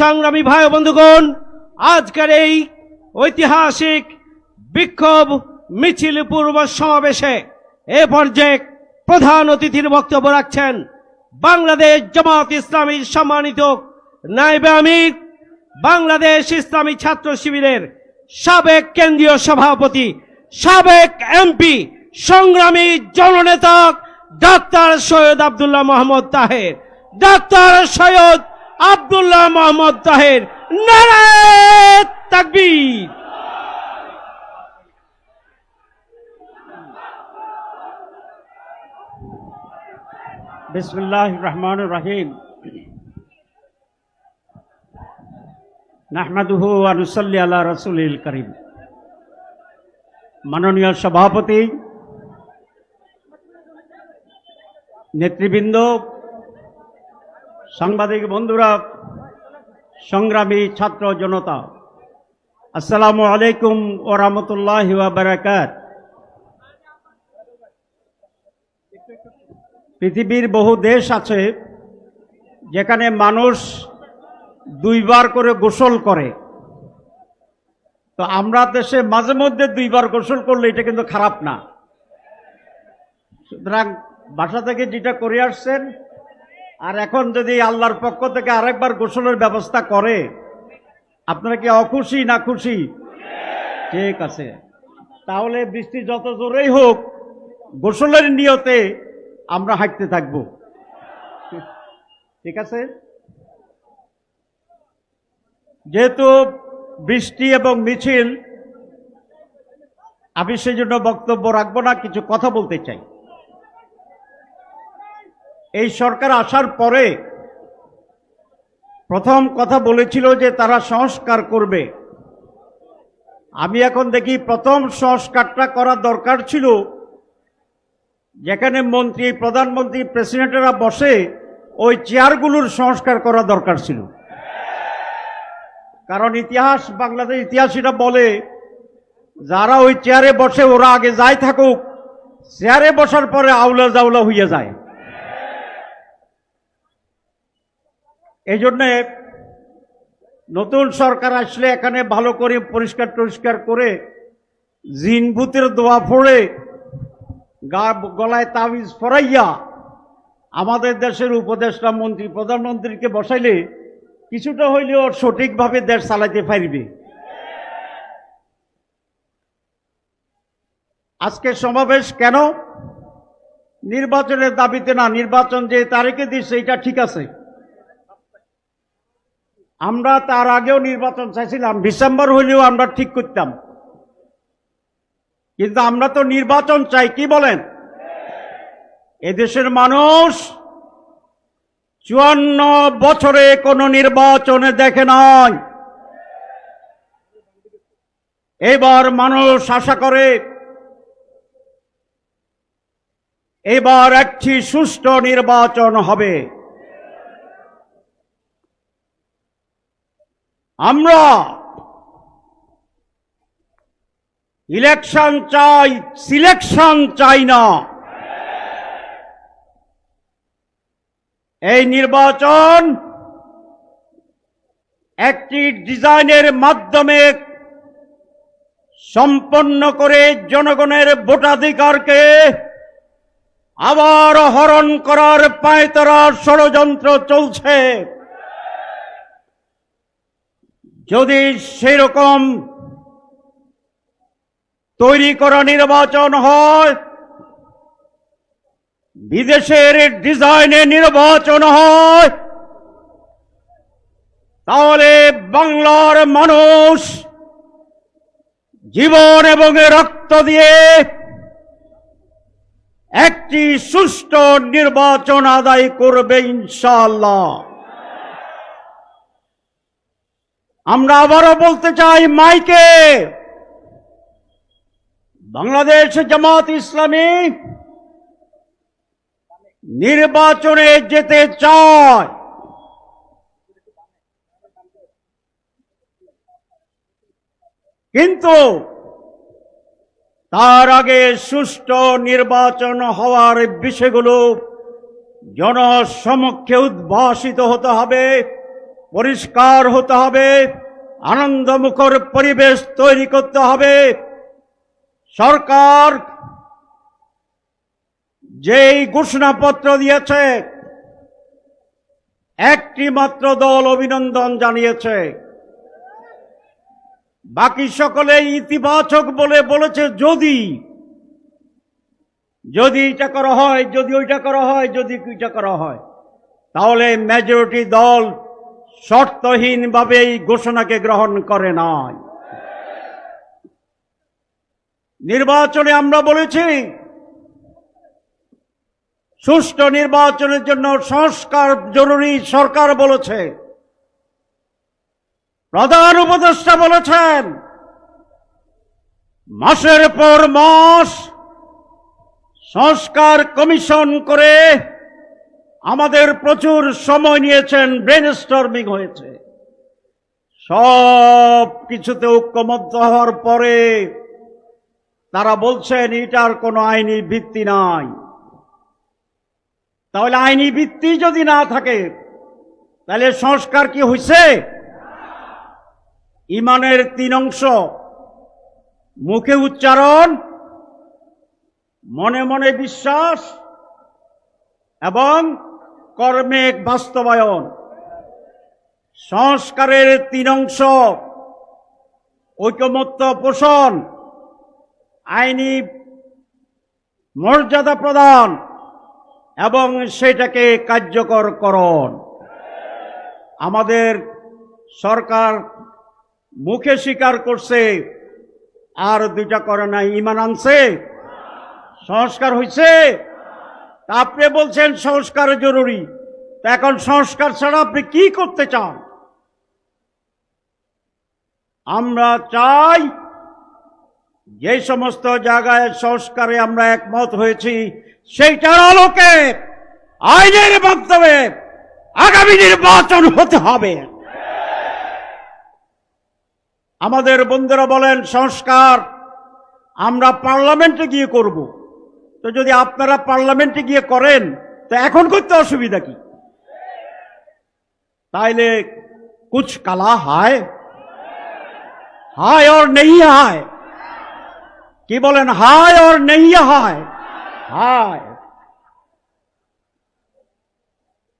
সংগ্রামী ভাই বন্ধুগণ, আজকের এই ঐতিহাসিক বিক্ষোভ মিছিল পূর্ব সমাবেশে এ পর্যায়ে প্রধান অতিথির বক্তব্য রাখছেন বাংলাদেশ জামাত ইসলামীর সম্মানিত নাইবে আমির, বাংলাদেশ ইসলামী ছাত্র শিবিরের সাবেক কেন্দ্রীয় সভাপতি, সাবেক এমপি, সংগ্রামী জননেতা ডাক্তার সৈয়দ আব্দুল্লাহ মোহাম্মদ তাহের। ডাক্তার সৈয়দ আব্দুল্লাহ মোহাম্মদ তাহের তাকবীর। বিসমুল্লাহ রহমান রাহিম। নাহমাদুহু আনুসল্লি আল্লাহ রসুল করিম। মাননীয় সভাপতি, নেতৃবৃন্দ সাংবাদিক বন্ধুরা, সংগ্রামী ছাত্র জনতা, আসসালামু আলাইকুম ও রহমতুল্লাহ বারাকাত। পৃথিবীর বহু দেশ আছে যেখানে মানুষ দুইবার করে গোসল করে। তো আমরা দেশে মাঝে মধ্যে দুইবার গোসল করলে এটা কিন্তু খারাপ না। সুতরাং বাসা থেকে যেটা করে আসছেন আর এখন যদি আল্লাহর পক্ষ থেকে আরেকবার গোসলের ব্যবস্থা করে, আপনারা কি অখুশি না খুশি? ঠিক আছে। তাহলে বৃষ্টি যত জোরেই হোক, গোসলের নিয়তে আমরা হাঁটতে থাকব। ঠিক আছে? যেহেতু বৃষ্টি এবং মিছিল, আমি সেই জন্য বক্তব্য রাখব না, কিছু কথা বলতে চাই। এই সরকার আসার পরে প্রথম কথা বলেছিল যে তারা সংস্কার করবে। আমি এখন দেখি প্রথম সংস্কারটা করা দরকার ছিল, যেখানে মন্ত্রী, প্রধানমন্ত্রী, প্রেসিডেন্টেরা বসে ওই চেয়ারগুলোর সংস্কার করা দরকার ছিল। কারণ ইতিহাস, বাংলাদেশ ইতিহাস এটা বলে, যারা ওই চেয়ারে বসে ওরা আগে যাই থাকুক, চেয়ারে বসার পরে আউলা জাউলা হইয়া যায়। এই জন্যে নতুন সরকার আসলে এখানে ভালো করে পরিষ্কার টরিষ্কার করে জিন ভূতের দোয়া ফোড়ে গা গলায় তাবিজ ফরাইয়া আমাদের দেশের উপদেষ্টা মন্ত্রী, প্রধানমন্ত্রীকে বসাইলে কিছুটা হইলেও সঠিকভাবে দেশ চালাইতে পারবে। আজকে সমাবেশ কেন? নির্বাচনের দাবিতে না, নির্বাচন যে তারিখে দিচ্ছে এটা ঠিক আছে। আমরা তার আগেও নির্বাচন চাইছিলাম, ডিসেম্বর হইলেও আমরা ঠিক করতাম। কিন্তু আমরা তো নির্বাচন চাই, কি বলেন? এদেশের মানুষ চুয়ান্ন বছরে কোনো নির্বাচনে দেখে নাই। এবার মানুষ আশা করে, এবার একটি সুষ্ঠু নির্বাচন হবে। আমরা ইলেকশন চাই সিলেকশন চাই না। এই নির্বাচন একটি ডিজাইনের মাধ্যমে সম্পন্ন করে জনগণের ভোটাধিকারকে আবার হরণ করার পায়তারার ষড়যন্ত্র চলছে। যদি সেরকম তৈরি করা নির্বাচন হয়, বিদেশের ডিজাইনে নির্বাচন হয়, তাহলে বাংলার মানুষ জীবন এবং রক্ত দিয়ে একটি সুষ্ঠু নির্বাচন আদায় করবে ইনশাআল্লাহ। আমরা আবারও বলতে চাই মাইকে। বাংলাদেশ জামাত ইসলামী নির্বাচনে যেতে চায়। কিন্তু তার আগে সুষ্ঠু নির্বাচন হওয়ার বিষয়গুলো জনসমক্ষে উদ্ভাসিত হতে হবে। পরিষ্কার হতে হবে, আনন্দমুখর পরিবেশ তৈরি করতে হবে। সরকার যেই ঘোষণাপত্র দিয়েছে, একটি মাত্র দল অভিনন্দন জানিয়েছে। বাকি সকলে ইতিবাচক বলে বলেছে, যদি যদি এটা করা হয়, যদি ওইটা করা হয়, যদি ওইটা করা হয়, তাহলে মেজরিটি দল শর্তহীনভাবে এই ঘোষণাকে গ্রহণ করে নাই। নির্বাচনে আমরা বলেছি, সুষ্ঠু নির্বাচনের জন্য সংস্কার জরুরি সরকার বলেছে। প্রধান উপদেষ্টা বলেছেন, মাসের পর মাস সংস্কার কমিশন করে আমাদের প্রচুর সময় নিয়েছেন ব্রেন স্টর্মিং হয়েছে। সব কিছুতে ঐক্যমত্য হওয়ার পরে তারা বলছেন, এটার কোনো আইনি ভিত্তি নাই। তাহলে আইনি ভিত্তি যদি না থাকে, তাহলে সংস্কার কি হয়েছে ইমানের তিন অংশ, মুখে উচ্চারণ, মনে মনে বিশ্বাস, এবং কর্মে বাস্তবায়ন। সংস্কারের তিন অংশ। ঐকমত্য পোষণ। আইনি মর্যাদা প্রদান। এবং সেটাকে কার্যকর করণ। আমাদের সরকার মুখে স্বীকার করছে, আর দুইটা করে না, ইমান আনছে, সংস্কার হয়েছে আপনি বলছেন সংস্কার জরুরি। এখন সংস্কার ছাড়া আপনি কি করতে চান? আমরা চাই যে সমস্ত জায়গায় সংস্কারে আমরা একমত হয়েছি, সেইটার আলোকে আইনের মাধ্যমে আগামী নির্বাচন হতে হবে। আমাদের বন্ধুরা বলেন, সংস্কার আমরা পার্লামেন্টে গিয়ে করব। তো যদি আপনারা পার্লামেন্টে গিয়ে করেন, তো এখন করতে অসুবিধা কি? তাইলে কুছ কালা হায়? হায় ওর নেই হায়? কি বলেন, হায় ওর নেই হায়? হায়।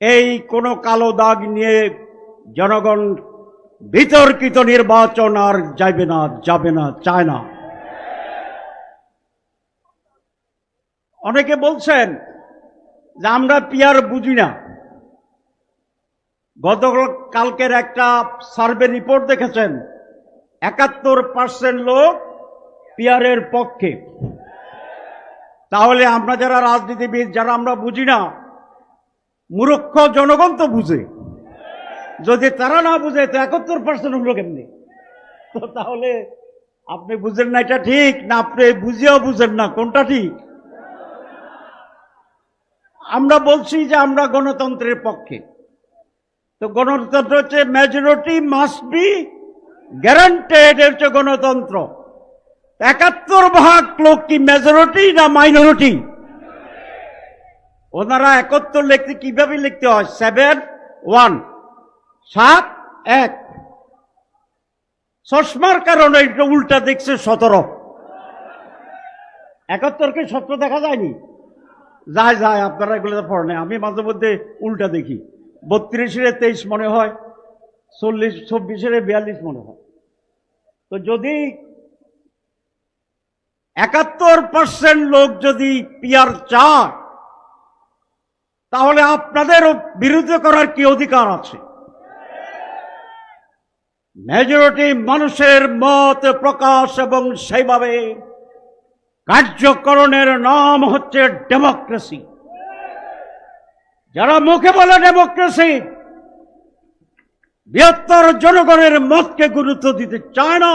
এই কোনো কালো দাগ নিয়ে জনগণ বিতর্কিত নির্বাচন আর যাবে না যাবে না, চায় না। অনেকে বলছেন যে আমরা পিয়ার বুঝি না। গতকাল কালকের একটা সার্ভে রিপোর্ট দেখেছেন, একাত্তর পার্সেন্ট লোক পিয়ারের পক্ষে। তাহলে আমরা যারা রাজনীতিবিদ, যারা আমরা বুঝি না, মূর্খ জনগণ তো বুঝে। যদি তারা না বুঝে, তো একাত্তর পার্সেন্ট হলো কেমনি? তো তাহলে আপনি বুঝেন না এটা ঠিক, না আপনি বুঝেও বুঝেন না, কোনটা ঠিক? আমরা বলছি যে আমরা গণতন্ত্রের পক্ষে। তো গণতন্ত্র হচ্ছে মেজরিটি মাস্ট বি গ্যারান্টেড হচ্ছে গণতন্ত্র। একাত্তর ভাগ লোক কি মেজরিটি না মাইনরিটি ওনারা একাত্তর লিখতে কীভাবে লিখতে হয়? সেভেন ওয়ান সাত, এক। চশমার কারণে এটা উল্টা দেখছে সতেরো। একাত্তরকে সত্য দেখা যায়নি? যায় যায় আপনারা এগুলো পড়েন আমি মাঝে মধ্যে উল্টা দেখি। বত্রিশের তেইশ মনে হয়, চল্লিশ, চব্বিশের বিয়াল্লিশ মনে হয়। তো যদি একাত্তর পার্সেন্ট লোক যদি পিয়ার চায়, তাহলে আপনাদের বিরুদ্ধে করার কি অধিকার আছে? মেজরিটি মানুষের মত প্রকাশ এবং সেইভাবে কার্যকরণের নাম হচ্ছে ডেমোক্রেসি। যারা মুখে বলে ডেমোক্রেসি, বৃহত্তর জনগণের মতকে গুরুত্ব দিতে চায় না।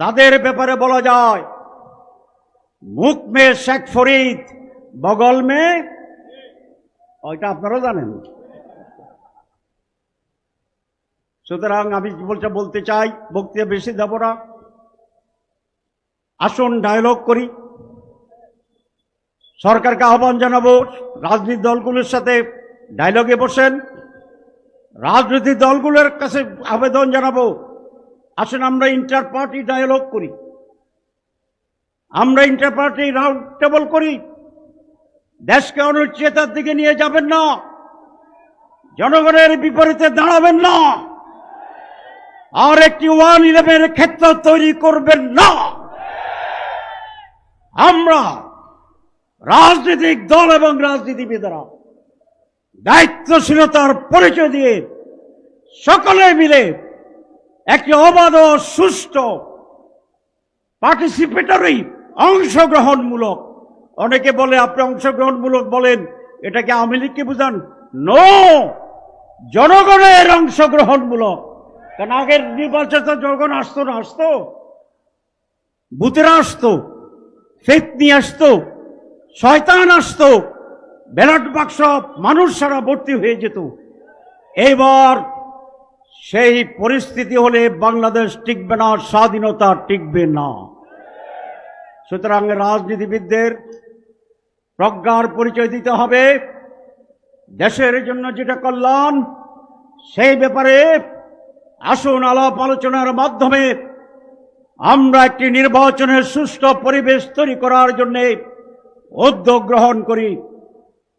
তাদের ব্যাপারে বলা যায় মুখ মে শেখ ফরিদ, বগল মে, ওইটা আপনারা জানেন। সুতরাং আমি বলতে বলতে চাই, বক্তৃতা বেশি দেব না। আসুন ডায়লগ করি। সরকারকে আহ্বান জানাব রাজনীতি দলগুলোর সাথে ডায়লগে বসেন। রাজনৈতিক দলগুলোর কাছে আবেদন জানাব। আসেন আমরা ইন্টার পার্টি ডায়ালগ করি। আমরা ইন্টার পার্টি রাউন্ড টেবল করি। দেশকে অনুচ্ছেতার দিকে নিয়ে যাবেন না। জনগণের বিপরীতে দাঁড়াবেন না। আর একটি ওয়ান ইলেভেনের ক্ষেত্র তৈরি করবেন না। আমরা রাজনৈতিক দল এবং রাজনীতিবিদরা দায়িত্বশীলতার পরিচয় দিয়ে সকলে মিলে একটি অবাধ সুষ্ঠু পার্টিসিপেটরি অংশগ্রহণমূলক, অনেকে বলে আপনি অংশগ্রহণমূলক বলেন, এটাকে আওয়ামী লীগকে বুঝান। নো জনগণের অংশগ্রহণমূলক। কারণ আগের নির্বাচন জনগণ আসতো না, আসতো। বুথেরা আসতো। ফেক নিয়ে আসতো, শয়তান আসতো, ব্যালট বাক্স মানুষ সারা ভর্তি হয়ে যেত। এবার সেই পরিস্থিতি হলে বাংলাদেশ টিকবে না, স্বাধীনতা টিকবে না। সুতরাং রাজনীতিবিদদের প্রজ্ঞার পরিচয় দিতে হবে। দেশের জন্য যেটা কল্যাণ, সেই ব্যাপারে আসুন আলাপ আলোচনার মাধ্যমে আমরা একটি নির্বাচনের সুষ্ঠু পরিবেশ তৈরি করার জন্য উদ্যোগ গ্রহণ করি।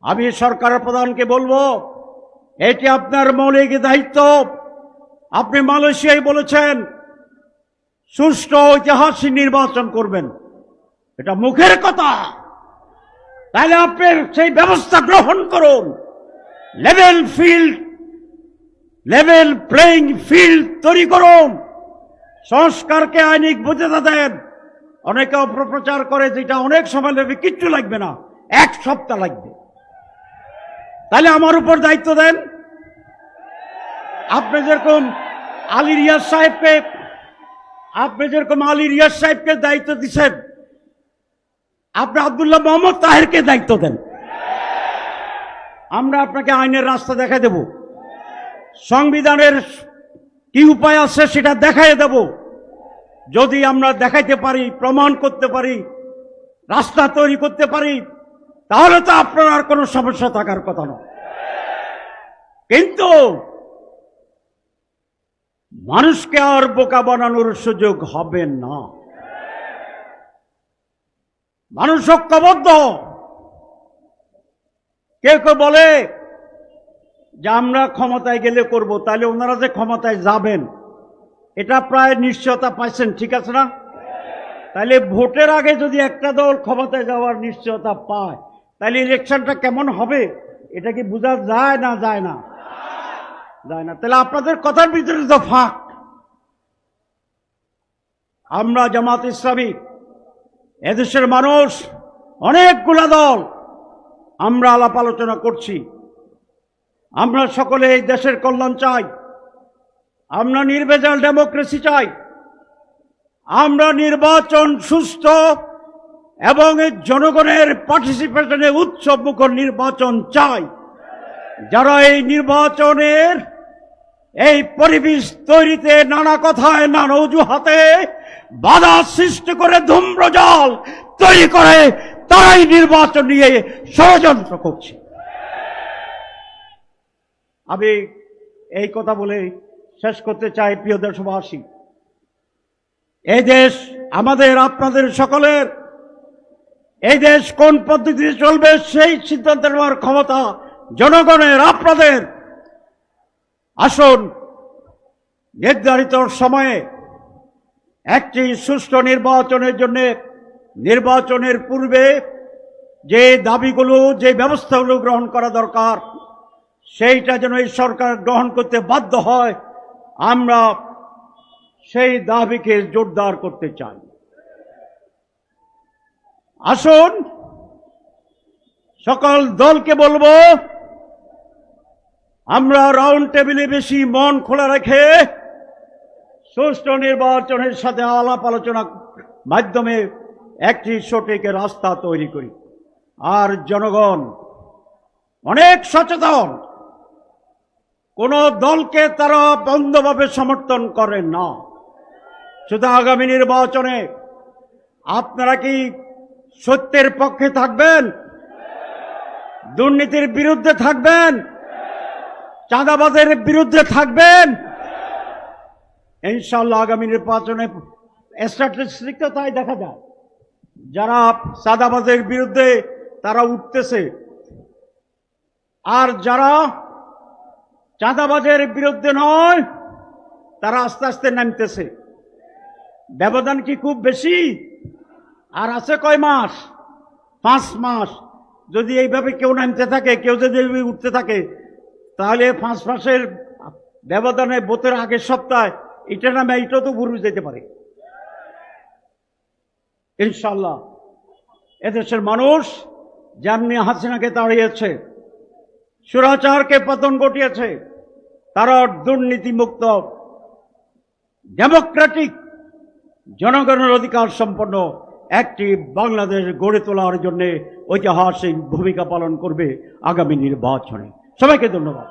আমি সরকার প্রধানকে বলব, এটি আপনার মৌলিক দায়িত্ব। আপনি মালয়েশিয়ায় বলেছেন, সুষ্ঠু ঐতিহাসিক নির্বাচন করবেন। এটা মুখের কথা। তাহলে আপনি সেই ব্যবস্থা গ্রহণ করুন। Level field level playing field তৈরি করুন। সংস্কারকে আইনিক বুঝতে দেন অনেকে অপপ্রচার করে যেটা অনেক সময় লাগবে, কিচ্ছু লাগবে না। এক সপ্তাহ লাগবে। তাহলে আমার উপর দায়িত্ব দেন। আপনি যেরকম আলী রিয়াজ সাহেবকে, আপনি যেরকম আলী রিয়াজ সাহেবকে দায়িত্ব দিচ্ছেন আপনি আব্দুল্লাহ মোহাম্মদ তাহেরকে দায়িত্ব দেন। আমরা আপনাকে আইনের রাস্তা দেখা দেব। সংবিধানের কি উপায় আছে সেটা দেখাই দেব। যদি আমরা দেখাইতে পারি, প্রমাণ করতে পারি, রাস্তা তৈরি করতে পারি, তাহলে তো আপনার আর কোনো সমস্যা থাকার কথা নয়। কিন্তু মানুষকে আর বোকা বানানোর সুযোগ হবে না। মানুষ ঐক্যবদ্ধ। কেউ কেউ বলে যে আমরা ক্ষমতায় গেলে করব, তাহলে ওনারা যে ক্ষমতায় যাবেন, এটা প্রায় নিশ্চয়তা পাইছেন, ঠিক আছে না? তাহলে ভোটের আগে যদি একটা দল ক্ষমতায় যাওয়ার নিশ্চয়তা পায়, তাহলে ইলেকশনটা কেমন হবে? এটা কি বোঝা যায় না যায় না? যায় না। তাহলে আপনাদের কথার ভিতরে তো ফাঁক। আমরা জামাত ইসলামী, এদেশের মানুষ, অনেকগুলা দল, আমরা আলাপ আলোচনা করছি। আমরা সকলে এই দেশের কল্যাণ চাই। আমরা নির্ভেজাল ডেমোক্রেসি চাই। আমরা নির্বাচন সুস্থ এবং জনগণের পার্টিসিপেশনে উৎসব মুখর নির্বাচন চাই। যারা এই নির্বাচনের এই পরিবেশ তৈরিতে নানা কথায় নানা অজুহাতে বাধা সৃষ্টি করে ধূম্রজল তৈরি করে, তারাই নির্বাচন নিয়ে ষড়যন্ত্র করছে। আমি এই কথা বলে শেষ করতে চাই, প্রিয় দেশবাসী। এই দেশ আমাদের, আপনাদের সকলের। এই দেশ কোন পদ্ধতিতে চলবে সেই সিদ্ধান্ত নেওয়ার ক্ষমতা জনগণের, আপনাদের। আসুন, নির্ধারিত সময়ে একটি সুষ্ঠু নির্বাচনের জন্য, নির্বাচনের পূর্বে যে দাবিগুলো, যে ব্যবস্থাগুলো গ্রহণ করা দরকার সেইটা যেন এই সরকার গ্রহণ করতে বাধ্য হয়, আমরা সেই দাবিকে জোরদার করতে চাই। আসুন, সকল দলকে বলব, আমরা রাউন্ড টেবিলে বেশি মন খোলা রেখে সুষ্ঠু নির্বাচনের সাথে আলাপ আলোচনা মাধ্যমে একটি সঠিক রাস্তা তৈরি করি। আর জনগণ, অনেক সচেতন। কোন দলকে তারা বন্ধভাবে সমর্থন করে না। শুধু আগামী নির্বাচনে আপনারা কি সত্যের পক্ষে থাকবেন? দুর্নীতির বিরুদ্ধে থাকবেন? চাঁদাবাজের বিরুদ্ধে থাকবেন? ইনশাল্লাহ আগামী নির্বাচনে তাই দেখা যায়। যারা চাঁদাবাজের বিরুদ্ধে তারা উঠতেছে, আর যারা চাঁদাবাজের বিরুদ্ধে নয়, তারা আস্তে আস্তে নামতেছে। ব্যবধান কি খুব বেশি? আর আছে কয় মাস? পাঁচ মাস। যদি এইভাবে কেউ নামতে থাকে, কেউ যদি উঠতে থাকে, তাহলে পাঁচ মাসের ব্যবধানে বোতের আগের সপ্তাহে এটা নামে এটাও তো ঘুরে যেতে পারে। ইনশাল্লাহ এদেশের মানুষ যেমনি হাসিনাকে তাড়িয়েছে, সুরাচারকে পতন ঘটিয়েছে। তারা দুর্নীতিমুক্ত, ডেমোক্রেটিক জনগণের অধিকার সম্পন্ন একটি বাংলাদেশ গড়ে তোলার জন্য ঐতিহাসিক ভূমিকা পালন করবে আগামী নির্বাচনে। সবাইকে ধন্যবাদ।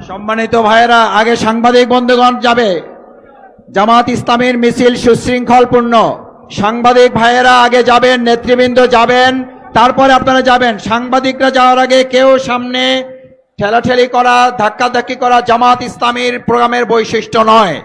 সম্মানিত ভাইয়েরা, আগে সাংবাদিক বন্ধুগণ যাবে। জামাত ইসলামের মিছিল সুশৃঙ্খলপূর্ণ। সাংবাদিক ভাইয়েরা, আগে যাবেন, নেতৃবৃন্দ যাবেন। তারপরে আপনারা যাবেন। সাংবাদিকরা যাওয়ার আগে কেউ সামনে ঠেলাঠেলি করা, ধাক্কাধাক্কি করা জামাত ইসলামের প্রোগ্রামের বৈশিষ্ট্য নয়।